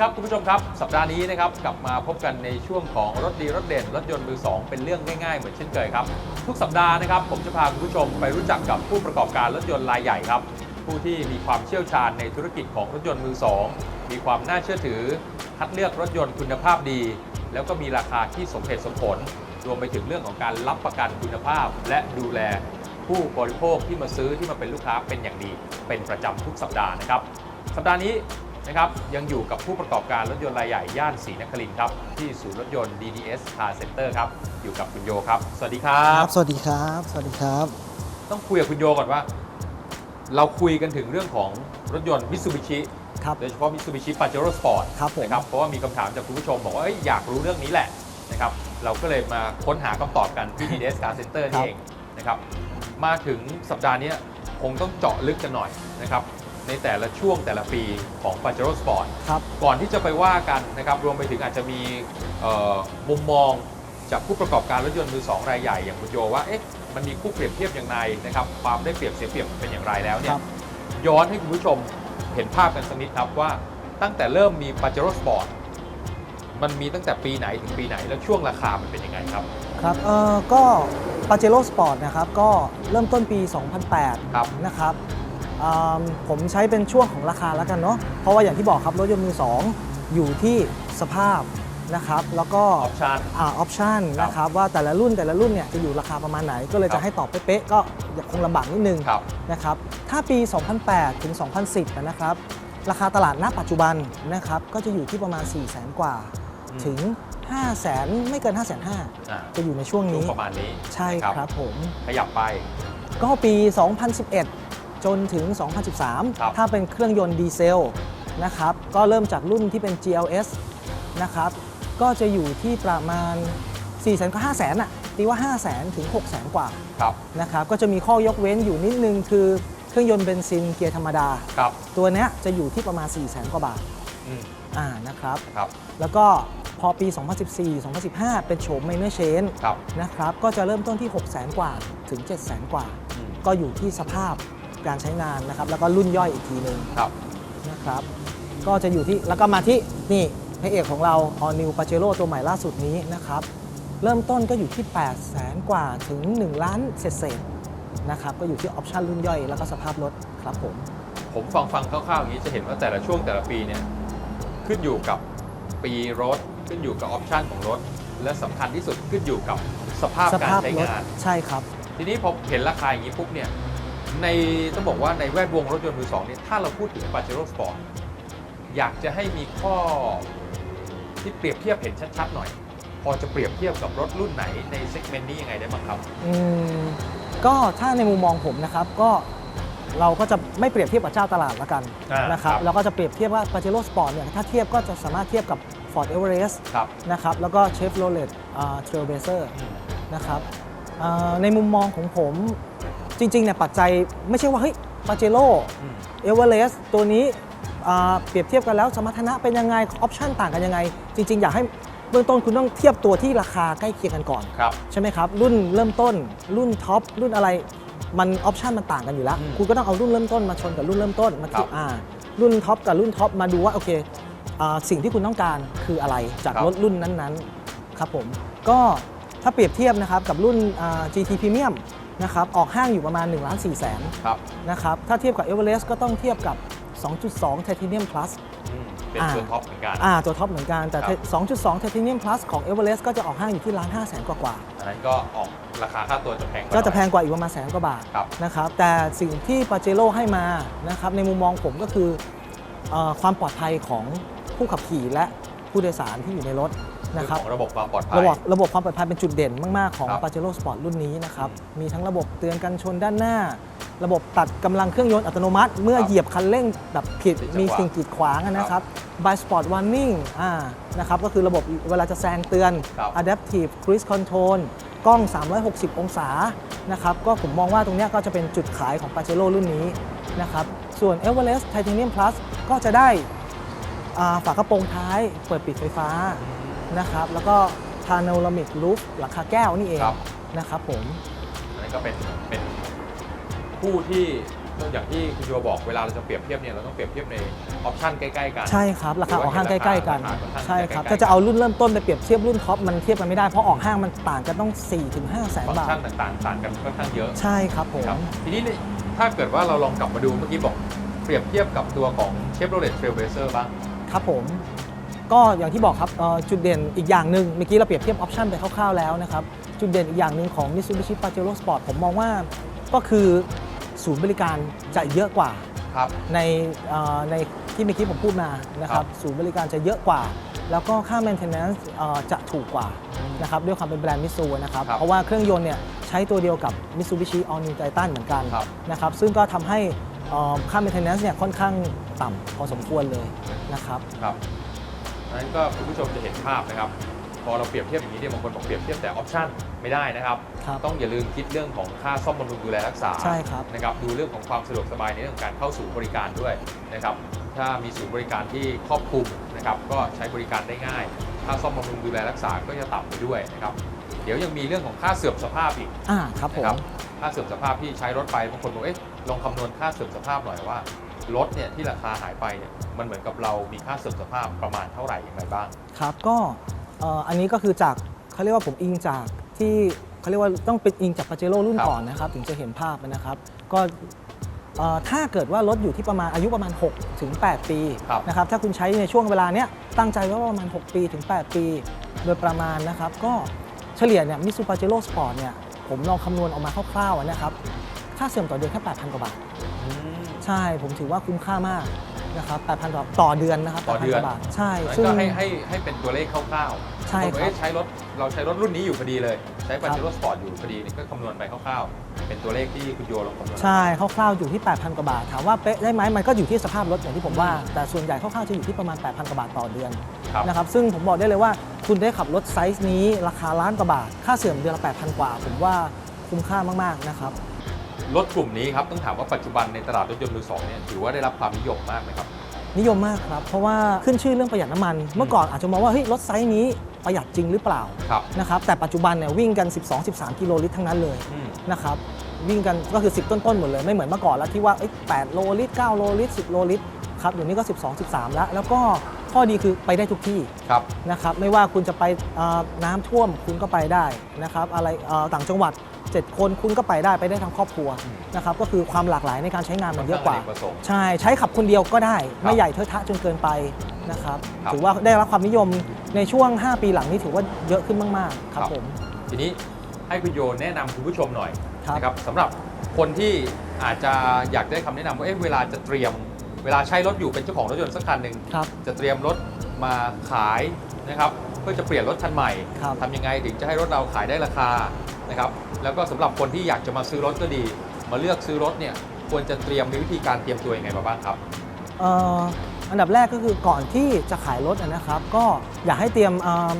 ครับคุณผู้ชมครับสัปดาห์นี้นะครับกลับมาพบกันในช่วงของรถดีรถเด่นรถยนต์มือสองเป็นเรื่องง่ายๆเหมือนเช่นเคยครับทุกสัปดาห์นะครับผมจะพาคุณผู้ชมไปรู้จักกับผู้ประกอบการรถยนต์รายใหญ่ครับ ผู้ที่มีความเชี่ยวชาญในธุรกิจของรถยนต์มือสองมีความน่าเชื่อถือ คัดเลือกรถยนต์คุณภาพดี แล้วก็มีราคาที่สมเหตุสมผล รวมไปถึงเรื่องของการรับประกันคุณภาพ และดูแลผู้บริโภคที่มาซื้อที่มาเป็นลูกค้าเป็นอย่างดี เป็นประจำทุกสัปดาห์นะครับ สัปดาห์นี้ นะครับยังอยู่กับผู้ประกอบการรถยนต์รายใหญ่ย่านศรีนครินทร์ครับที่ศูนย์รถยนต์ DDS Car Center ครับอยู่กับคุณโยครับ สวัสดีครัครับ บ สวัสดีครับ สวัสดีครับ ต้องคุยกับคุณโยก่อนว่า เราคุยกันถึงเรื่องของรถยนต์ Mitsubishi ครับ โดยเฉพาะ Mitsubishi Pajero Sport ครับผม นะครับเพราะว่ามีคำถามจากคุณผู้ชมบอกว่าเอ้ยอยากรู้เรื่องนี้แหละนะครับเราก็เลยมาค้นหาคำตอบกันที่ DDS Car Center นี่เองนะครับมาถึงสัปดาห์นี้คงต้องเจาะลึกกันหน่อยนะครับ ในแต่ละช่วงแต่ละปีของ Pajero Sport ครับก่อนที่จะไปว่ากันนะครับรวมไปถึงอาจจะมีเอ่อมุมมองจากผู้ประกอบการรถยนต์มือสองรายใหญ่อย่างคุณโยว่าเอ๊ะมันมีคู่เปรียบเทียบอย่างไรนะครับความได้เปรียบเสียเปรียบเป็นอย่างไรแล้วเนี่คยรับย้อนให้คุณผู้ชมเห็นภาพกันสักนิดครับว่าตั้งแต่เริ่มมี Pajero Sport มันมีตั้งแต่ปีไหนถึงปีไหน แล้วช่วงราคามันเป็นยังไงครับ ครับเอ่อก็ปาเจโร่สปอร์ตนะครับก็เริ่มต้นปี 2008ครับนะครับอ่า ผมใช้เป็นช่วงของราคาแล้วกันเนาะเพราะว่าอย่างที่บอกครับรถยนต์มือ2อยู่ที่สภาพนะครับแล้วก็ออปชั่นออปชันครับนะครับว่าแต่ละรุ่นแต่ละรุ่นเนี่ยจะอยู่ราคาประมาณไหน ก็เลยครับจะให้ตอบเป๊ะๆก็คงลำบากนิดนึงครับนะครับถ้าปี 2008 ถึง 2010 นะครับ ราคาตลาดณปัจจุบันนะครับก็จะอยู่ที่ประมาณ 4 0 0 0 0 0กว่าอืมถึง 5 0 0 0 0 0ไม่เกิน 5 5 0 0 0อ่าจะอยู่ในช่วงช่วงนี้ประมาณนี้ใช่นะครับผมขยับไป ก็ปี 2011 จนถึง 2013ครับถ้าเป็นเครื่องยนต์ดีเซลนะครับ ก็เริ่มจากรุ่นที่เป็น GLS นะครับ ก็จะอยู่ที่ประมาณ 4 0 0 0 0ก็5 0 0 0 0 0อะตีว่า5 0 0 0 0 0ถึง6 0 0 0 0 กว่าครับนะครับ ก็จะมีข้อยกเว้นอยู่นิดนึงคือเครื่องยนต์เบนซินเกียร์ธรรมดาครับตัวเนี้ยจะอยู่ที่ประมาณ 4 0 0 0 0 0 กว่าบาทอืมอ่านะครับครับแล้วก็พอปี 2014 2015 เป็นโฉม Minor Change ครับนะครับ ก็จะเริ่มต้นที่ 6 0 0 0 0 0 กว่าถึง 7 0 0 0 0 0 กว่าอืมก็อยู่ที่สภาพ การใช้งานนะครับ แล้วก็รุ่นย่อยอีกทีหนึ่งครับนะครับ ก็จะอยู่ที่แล้วก็มาที่นี่พระเอกของเรา All New Pajero ตัวใหม่ล่าสุดนี้นะครับ เริ่มต้นก็อยู่ที่ 8 0 0 0 0 0กว่าถึง 1 ล้านเศษๆนะครับ ก็อยู่ที่ออปชันรุ่นย่อย แล้วก็สภาพรถครับผม ผมฟังฟังคร่าวๆอย่างนี้จะเห็นว่าแต่ละช่วงแต่ละปีเนี่ยขึ้นอยู่กับปีรถ ขึ้นอยู่กับออปชันของรถ และสำคัญที่สุดขึ้นอยู่กับสภาพสการภาพใช้รถงาน ใช่ครับ ทีนี้พอเห็นราคาอย่างนี้ปุ๊บเนี่ย ในต้องบอกว่าในแวดวงรถยนต์มือสองเนี่ยถ้าเราพูดถึง Pajero Sport อยากจะให้มีข้อที่เปรียบเทียบเห็นชัดๆหน่อย พอจะเปรียบเทียบกับรถรุ่นไหนในเซกเมนต์นี้ยังไงได้บ้างครับอืมก็ถ้าในมุมมองผมนะครับก็เราก็จะไม่เปรียบเทียบกับเจ้าตลาดละกันอ่านนะครับครับเราก็จะเปรียบเทียบว่า Pajero Sport เนี่ยถ้าเทียบก็จะสามารถเทียบกับ Ford Everest ครับนะครับแล้วก็ Chevrolet อ่า Trailblazer อืมนะครับอ่าในมุมมองของผม จริงๆเนี่ยปัจจัยไม่ใช่ว่าเฮ้ย Pajero อืม Everest ตัวนี้อ่าเปรียบเทียบกันแล้วสมรรถนะเป็นยังไงออปชันต่างกันยังไง จริง ๆ อยากให้เบื้องต้นคุณต้องเทียบตัวที่ราคาใกล้เคียงกันก่อนครับใช่ไหมครับ รุ่นเริ่มต้น รุ่นท็อปรุ่นอะไรมันออปชันมันต่างกันอยู่แล้วอืมคุณก็ต้องเอารุ่นเริ่มต้นมาชนกับรุ่นเริ่มต้นมาครัที่บอ่ารุ่นท็อปกับรุ่นท็อปมาดูว่าโอเคอ่าสิ่งที่คุณต้องการคืออะไรจากครับรถรุ่นนั้นๆครับผมก็ถ้าเปรียบเทียบนะครับกับรุ่นอ่า GT Premium นะครับออกห้างอยู่ประมาณ1ล้าน4แสนครับนะครับถ้าเทียบกับ Everest ก็ต้องเทียบกับ 2.2 Titanium Plus อืมเป็นอ่าตัวท็อปเหมือนกัน อ่าตัวท็อปเหมือนกัน แต่ ครับ 2.2 Titanium Plus ของ Everest ก็จะออกห้างอยู่ที่ล้าน5แสนกว่าๆอันนั้นก็ออกราคาค่าตัวจะแพงก็จะแพหน่งกว่าอีกประมาณแสนกว่าบาทครับ นะครับแต่สิ่งที่ปาเจโร่ให้มานะครับในมุมมองผมก็คือเออความปลอดภัยของผู้ขับขี่และผู้โดยสารที่อยู่ในรถอย นะครับเรื่องของระบบความปลอดภัย ระบบระบบความปลอดภัยเป็นจุดเด่นมาก ๆ ของ ครับปาเจโร่สปอร์ตรุ่นนี้นะครับ มีทั้งระบบเตือนกันชนด้านหน้า ระบบตัดกำลังเครื่องยนต์อัตโนมัติ เมื่อครับเหยียบคันเร่งแบบผิดผิดจังหวะมีสิ่งกีดขวางอะนะครับ by spot warning อ่านะครับก็คือระบบเวลาจะแซงเตือน ครับ adaptive cruise control กล้อง 360 องศานะครับก็ผมมองว่าตรงเนี้ยก็จะเป็นจุดขายของ Pajero รุ่นนี้นะครับส่วน Everest Titanium Plus ก็จะได้ อ่าฝากระโปรงท้ายเปิดปิดไฟฟ้า นะครับ แล้วก็ Panoramic Roof หลังคาแก้วนี่เองครับ นะครับผม อันนี้ก็เป็นเป็นผู้ที่อย่างที่คุณโยบอกเวลาเราจะเปรียบเทียบเนี่ยเราต้องเปรียบเทียบในออปชันใกล้ๆกัน ใช่ครับ ราคาออกห้างใกล้ๆกัน ราคาค่อนข้างใช่ครับใกล้ๆถ้าจะเอารุ่นเริ่มต้นไปเปรียบเทียบรุ่นท็อปมันเทียบกันไม่ได้ เพราะออกห้างมันต่างกันต้อง4-5แสนฟังก์บาทชันต่างๆต่างกันค่อนข้างเยอะใช่ครับผม ครับทีนี้เนี่ยถ้าเกิดว่าเราลองกลับมาดูเมื่อกี้บอกเปรียบเทียบกับตัวของ Chevrolet Trailblazer บ้าง ครับผม ก็อย่างที่บอกครับเอ่อจุดเด่นอีกอย่างหนึ่งเมื่อกี้เราเปรียบเทียบออปชันไปคร่าวๆแล้วนะครับ จุดเด่นอีกอย่างหนึ่งของ Mitsubishi Pajero Sport ผมมองว่าก็คือศูนย์บริการจะเยอะกว่าครับในเอ่อในที่เมื่อกี้ผมพูดมานะครับศูนย์บริการจะเยอะกว่า แล้วก็ค่า maintenance เอ่อจะถูกกว่านะครับด้วยความเป็นแบรนด์มิตซูนะครับครับเพราะว่าเครื่องยนต์เนี่ยใช้ตัวเดียวกับ Mitsubishi All New Titan เหมือนกันครับนะครับซึ่งก็ทำให้เอ่อค่า maintenance เนี่ยค่อนข้างต่ำพอสมควรเลยนะครับครับดัง นั้นก็คุณผู้ชมจะเห็นภาพนะครับ พอเราเปรียบเทียบอย่างนี้เนี่ยบางคนบอกเปรียบเทียบแต่ออปชันไม่ได้นะครับ ครับต้องอย่าลืมคิดเรื่องของค่าซ่อมบำรุงดูแลรักษาใช่ครับ นะครับดูเรื่องของความสะดวกสบายในเรื่องของการเข้าสู่บริการด้วยนะครับ ถ้ามีศูนย์บริการที่ครอบคลุมนะครับ ก็ใช้บริการได้ง่ายค่าซ่อมบำรุงดูแลรักษาก็จะต่ำไปด้วยนะครับ เดี๋ยวยังมีเรื่องของค่าเสื่อมสภาพอีก อ่าครับผนะครับมค่าเสื่อมสภาพที่ใช้รถไปบางคนบอกเอ๊ะลองคำนวณค่าเสื่อมสภาพหน่อยว่า รถเนี่ยที่ราคาหายไปเนี่ยมันเหมือนกับเรามีค่าเสื่อมสภาพประมาณเท่าไหร่อย่างไรบ้าง ครับก็เอ่ออันนี้ก็คือจากเขาเรียกว่าผมอิงจากที่เขาเรียกว่าต้องเป็นอิงจากปาเจโร่รุ่นครับ ก่อนนะครับ ถึงจะเห็นภาพนะครับ ก็เอ่อถ้าเกิดว่ารถอยู่ที่ประมาณอายุประมาณ6ถึง8ปีครับนะครับถ้าคุณใช้ในช่วงเวลาเนี้ยตั้งใจไว้ว่าประมาณ 6 ปีถึง 8 ปี โดยประมาณนะครับ ก็เฉลี่ยเนี่ยมิซูปาเจโร่สปอร์ตเนี่ยผมลองคำนวณออกมาคร่าวๆอะนะครับ ค่าเสื่อมต่อเดือนแค่8,000 กว่าบาทใช่ ผมถือว่าคุ้มค่ามากนะครับ8,000กว่าต่อเดือนนะครับต่อเดือน 8,000กว่าบาทใช่นั้นซึ่ง ก็ให้ให้ให้เป็นตัวเลขคร่าวๆใช่ครับ เอ๊ะใช้รถเราใช้รถรุ่นนี้อยู่พอดีเลย ใช้ p a j e r o Sport อยู่พอดีนี่ก็คำนวณไปคร่าวๆ เป็นตัวเลขที่คุณโยลองคำนวณ ใช่คร่าวๆอยู่ที่ 8,000 กว่าบาท ถามว่าเป๊ะได้ไหมมันก็อยู่ที่สภาพรถอย่างที่ผมว่า แต่ส่วนใหญ่คร่าวๆจะอยู่ที่ประมาณ 8,000 กว่าบาทต่อเดือนครับ นะครับ ซึ่งผมบอกได้เลยว่าคุณได้ขับรถไซส์นี้ราคาล้านกว่าบาท ค่าเสื่อมเดือนละ 8,000 กว่า ผมว่าคุ้มค่ามากๆนะครับ รถกลุ่มนี้ครับต้องถามว่าปัจจุบันในตลาดรถยนต์มือสองเนี่ยถือว่าได้รับความนิยมมากไหมครับ นิยมมากครับ เพราะว่าขึ้นชื่อเรื่องประหยัดน้ำมัน เมื่อก่อนอาจจะมองว่าเฮ้ยรถไซส์นี้ประหยัดจริงหรือเปล่าครับนะครับแต่ปัจจุบันเนี่ยวิ่งกัน 12-13 กิโลลิตรทั้งนั้นเลยอืม นะครับวิ่งกันก็คือ 10 ต้นๆหมดเลยไม่เหมือนเมื่อก่อนแล้วที่ว่าเอ้ย8โลลิตร9โลลิตร10 โลลิตรครับเดี๋ยวนี้ก็ 12 13 แล้ว แล้วก็ข้อดีคือไปได้ทุกที่ ครับ นะครับไม่ว่าคุณจะไปเอ่อน้ำท่วมคุณก็ไปได้นะครับอะไรเอ่อต่างจังหวัด 7 คนคุณก็ไปได้ไปได้ทั้งครอบครัวอืมนะครับก็คือความหลากหลายในการใช้งานมันเยอะกว่า ค่นข้งนกประสงค์ใช่ใช้ขับคนเดียวก็ได้ครับไม่ใหญ่เทอะทะจนเกินไปนะครับครับ ถือว่าได้รับความนิยมในช่วง 5 ปีหลังนี้ถือว่าเยอะขึ้นมากๆครับผม ทีนี้ให้คุณโยแนะนำคุณผู้ชมหน่อยครับ นะครับสำหรับคนที่อาจจะอยากได้คำแนะนำว่าเอ๊ะเวลาจะเตรียม เวลาใช้รถอยู่เป็นเจ้าของรถยนต์สักคันหนึ่งครับ จะเตรียมรถมาขายนะครับ เพื่อจะเปลี่ยนรถคันใหม่ครับทำยังไงถึงจะให้รถเราขายได้ราคานะครับแล้วก็สำหรับคนที่อยากจะมาซื้อรถก็ดี มาเลือกซื้อรถเนี่ยควรจะเตรียมมีวิธีการเตรียมตัวยังไงมาบ้างครับ เอ่ออันดับแรกก็คือก่อนที่จะขายรถอะนะครับ ก็อยากให้เตรียมเอิ่ม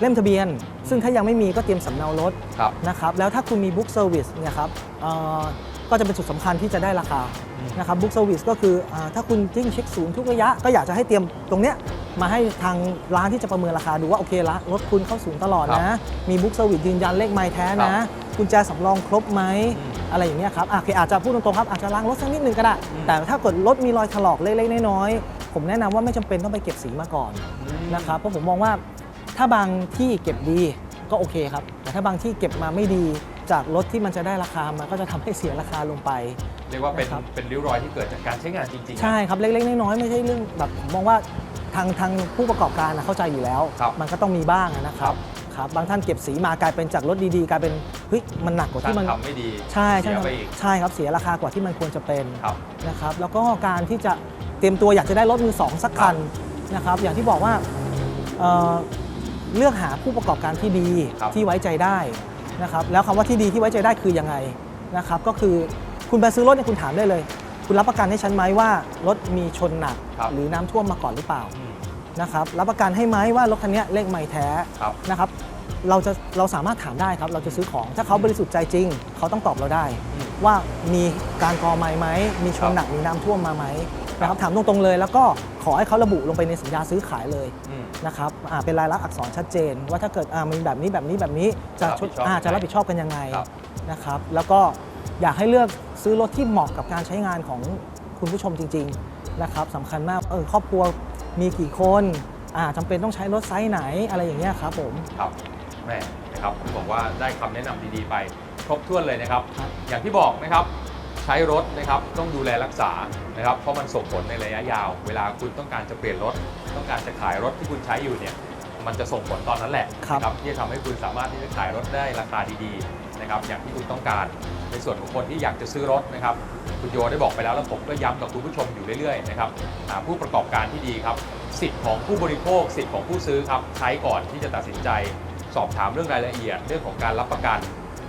เล่มทะเบียน ซึ่งถ้ายังไม่มีก็เตรียมสำเนารถครับนะครับแล้วถ้าคุณมีบุ๊กเซอร์วิสเนี่ยครับเอ่อก็จะเป็นจุดสำคัญที่จะได้ราคาอืม นะครับบุ๊กเซอร์วิสก็คืออาถ้าคุณจิ้งเช็คศูนย์ทุกระยะก็อยากจะให้เตรียมตรงเนี้ย มาให้ทางร้านที่จะประเมินราคาดูว่าโอเคละรถคุณเข้าศูนย์ตลอดครับนะ มีบุ๊กเซอร์วิสยืนยันเลขไมล์แท้นะกุญแจสำรองครบไหมอืมอะไรอย่างเงี้ยครับอะโอเคอาจจะพูดตรงๆครับอาจจะล้างรถสักนิดนึงก็ได้อืมแต่ถ้าเกิดรถมีรอยถลอกเล็กๆน้อยๆผมแนะนำว่าไม่จำเป็นต้องไปเก็บสีมาก่อนอืมนะครับเพราะผมมองว่าถ้าบางที่เก็บดีก็โอเคครับ แต่ถ้าบางที่เก็บมาไม่ดีจากรถที่มันจะได้ราคามันก็จะทำให้เสียราคาลงไป เรียกว่าเป็นนะครับเป็นริ้วรอยที่เกิดจากการใช้งานจริงๆ ใช่ครับ เล็กๆ น้อยๆไม่ใช่เรื่องแบบผมมองว่า ทางทางผู้ประกอบการนะเข้าใจอยู่แล้ว ครับมันก็ต้องมีบ้างนะครับครับบางท่านเก็บสีมากลายเป็นจากรถดีๆ กลายเป็นเฮ้ยมันหนักกว่าช่างที่มัน ทำไม่ดีใช่ใช่เสียครับไปอีก ใช่ครับเสียราคากว่าที่มันควรจะเป็นครับ นะครับ แล้วก็การที่จะเตรียมตัวอยากจะได้รถมือสองสักคันนะครับ อย่างที่บอกว่าเอ่อเลือกหาผู้ประกอบการที่ดีครับที่ไว้ใจได้นะครับ แล้วคำว่าที่ดีที่ไว้ใจได้คือยังไงนะครับ ก็คือคุณไปซื้อรถเนี่ยคุณถามได้เลย คุณรับประกันให้ฉันไหมว่ารถมีชนหนัก ครับ หรือน้ำท่วมมาก่อนหรือเปล่าอืม นะครับรับประกันให้ไหมว่ารถคันเนี้ยเลขไม่แท้ครับ นะครับเราจะเราสามารถถามได้ครับ เราจะซื้อของถ้าเขาบริสุทธิ์ใจจริง เขาต้องตอบเราได้ อืมว่ามีการกอไม้ไหมมีชนหนักมีน้ำท่วมมาไหมนะครับถามตรงๆเลย แล้วก็ขอให้เขาระบุลงไปในสัญญาซื้อขายเลย อืม นะครับอ่าเป็นลายลักษณ์อักษรชัดเจน ว่าถ้าเกิดอ่ามีแบบนี้แบบนี้แบบนี้จะชดรับผิดชอบอ่ายังไงจะรับผิดชอบกันยังไงครับ นะครับ แล้วก็ อยากให้เลือกซื้อรถที่เหมาะกับการใช้งานของคุณผู้ชมจริง ๆ นะครับสำคัญมากเออครอบครัวมีกี่คนอ่าจำเป็นต้องใช้รถไซส์ไหนอะไรอย่างเงี้ยครับผมครับแม่นะครับผมบอกว่าได้คำแนะนำดีๆไปครบถ้วนเลยนะครับครับอย่างที่บอกนะครับใช้รถนะครับต้องดูแลรักษานะครับเพราะมันส่งผลในระยะยาว เวลาคุณต้องการจะเปลี่ยนรถ ต้องการจะขายรถที่คุณใช้อยู่เนี่ยมันจะส่งผลตอนนั้นแหละครับนะที่จะทำให้คุณสามารถที่จะขายรถได้ราคาดีๆนะครับอย่างที่คุณต้องการ ในส่วนของคนที่อยากจะซื้อรถนะครับคุณโยได้บอกไปแล้วแล้วผมก็ย้ำกับคุณผู้ชมอยู่เรื่อยๆนะครับหาผู้ประกอบการที่ดีครับสิทธิ์ของผู้บริโภค สิทธิ์ของผู้ซื้อครับใช้ก่อนที่จะตัดสินใจ สอบถามเรื่องรายละเอียด เรื่องของการรับประกัน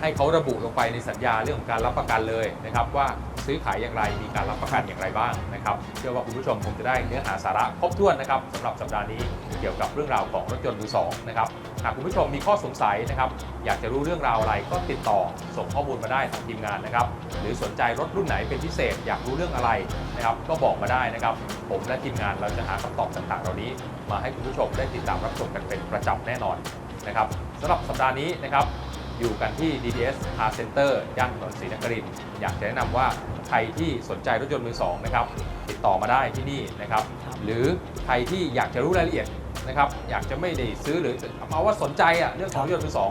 ให้เขาระบุลงไปในสัญญาเรื่องของการรับประกันเลยนะครับว่า ซื้อขายอย่างไร มีการรับประกันอย่างไรบ้างนะครับเชื่อว่าคุณผู้ชมคงจะได้เนื้อหาสาระครบถ้วนนะครับสำหรับสัปดาห์นี้เกี่ยวกับเรื่องราวของรถยนต์มือสองนะครับหากคุณผู้ชมมีข้อสงสัยนะครับอยากจะรู้เรื่องราวอะไรก็ติดต่อส่งข้อมูลมาได้ทางทีมงานนะครับ หรือสนใจรถรุ่นไหนเป็นพิเศษ อยากรู้เรื่องอะไรนะครับก็บอกมาได้นะครับ ผมและทีมงานเราจะหาคำตอบต่างๆ เหล่านี้ มาให้คุณผู้ชมได้ติดตามรับชมกันเป็นประจำแน่นอนนะครับสำหรับสัปดาห์นี้นะครับ อยู่กันที่ DDS Car Center ย่านถนนศรีนครินทร์อยากจะแนะนำว่าใครที่สนใจรถยนต์มือสองนะครับติดต่อมาได้ที่นี่นะครับ หรือใครที่อยากจะรู้รายละเอียดนะครับ อยากจะไม่ได้ซื้อหรือเอาว่าสนใจอะเรื่องของรถยนต์มือสอง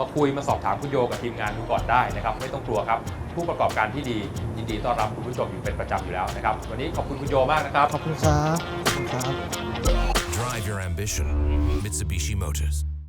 มาคุยมาสอบถามคุณโยกับทีมงานดูก่อนได้นะครับ ไม่ต้องกลัวครับ ผู้ประกอบการที่ดียินดีต้อนรับคุณผู้ชมอยู่เป็นประจำอยู่แล้วนะครับ วันนี้ขอบคุณคุณโยมากนะครับ ขอบคุณครับขอบคุณครับ Drive your ambition. Mitsubishi Motors.